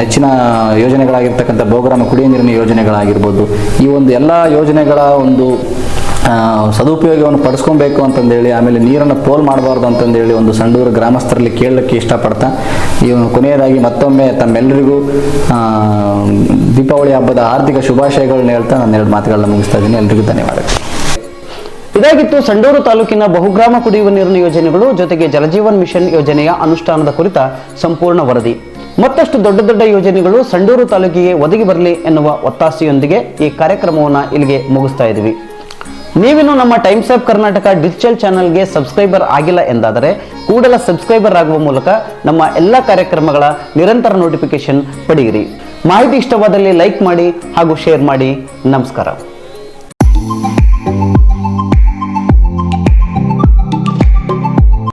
[SPEAKER 3] ನೆಚ್ಚಿನ ಯೋಜನೆಗಳಾಗಿರ್ತಕ್ಕಂಥ ಬೋಗ್ರಾಮ ಕುಡಿಯ ನೀರಿನ ಯೋಜನೆಗಳಾಗಿರ್ಬೋದು, ಈ ಒಂದು ಎಲ್ಲ ಯೋಜನೆಗಳ ಒಂದು ಸದುಪಯೋಗವನ್ನು ಪಡಿಸ್ಕೊಬೇಕು ಅಂತಂದೇಳಿ, ಆಮೇಲೆ ನೀರನ್ನು ಪೋಲ್ ಮಾಡಬಾರ್ದು ಅಂತಂದೇಳಿ ಒಂದು ಸಂಡೂರು ಗ್ರಾಮಸ್ಥರಲ್ಲಿ ಕೇಳಲಿಕ್ಕೆ ಇಷ್ಟಪಡ್ತಾ ಒಂದು ಕೊನೆಯದಾಗಿ ಮತ್ತೊಮ್ಮೆ ತಮ್ಮೆಲ್ಲರಿಗೂ ದೀಪಾವಳಿ ಹಬ್ಬದ ಆರ್ಥಿಕ ಶುಭಾಶಯಗಳನ್ನ ಹೇಳ್ತಾ ನಾನು ಎರಡು ಮಾತುಗಳನ್ನ ಮುಗಿಸ್ತಾ ಇದ್ದೀನಿ. ಎಲ್ರಿಗೂ ಧನ್ಯವಾದಗಳು.
[SPEAKER 1] ಇದಾಗಿತ್ತು ಸಂಡೂರು ತಾಲೂಕಿನ ಬಹುಗ್ರಾಮ ಕುಡಿಯುವ ನೀರಿನ ಯೋಜನೆಗಳು, ಜೊತೆಗೆ ಜಲಜೀವನ್ ಮಿಷನ್ ಯೋಜನೆಯ ಅನುಷ್ಠಾನದ ಕುರಿತ ಸಂಪೂರ್ಣ ವರದಿ. ಮತ್ತಷ್ಟು ದೊಡ್ಡ ದೊಡ್ಡ ಯೋಜನೆಗಳು ಸಂಡೂರು ತಾಲೂಕಿಗೆ ಒದಗಿ ಬರಲಿ ಎನ್ನುವ ಒತ್ತಾಸೆಯೊಂದಿಗೆ ಈ ಕಾರ್ಯಕ್ರಮವನ್ನು ಇಲ್ಲಿಗೆ ಮುಗಿಸ್ತಾ ಇದ್ದೀವಿ. ನೀವಿನ್ನು ನಮ್ಮ ಟೈಮ್ಸ್ ಆಫ್ ಕರ್ನಾಟಕ ಡಿಜಿಟಲ್ ಚಾನೆಲ್ಗೆ ಸಬ್ಸ್ಕ್ರೈಬರ್ ಆಗಿಲ್ಲ ಎಂದಾದರೆ ಕೂಡಲ ಸಬ್ಸ್ಕ್ರೈಬರ್ ಆಗುವ ಮೂಲಕ ನಮ್ಮ ಎಲ್ಲ ಕಾರ್ಯಕ್ರಮಗಳ ನಿರಂತರ ನೋಟಿಫಿಕೇಶನ್ ಪಡೆಯಿರಿ. ಮಾಹಿತಿ ಇಷ್ಟವಾದಲ್ಲಿ ಲೈಕ್ ಮಾಡಿ ಹಾಗೂ ಶೇರ್ ಮಾಡಿ. ನಮಸ್ಕಾರ.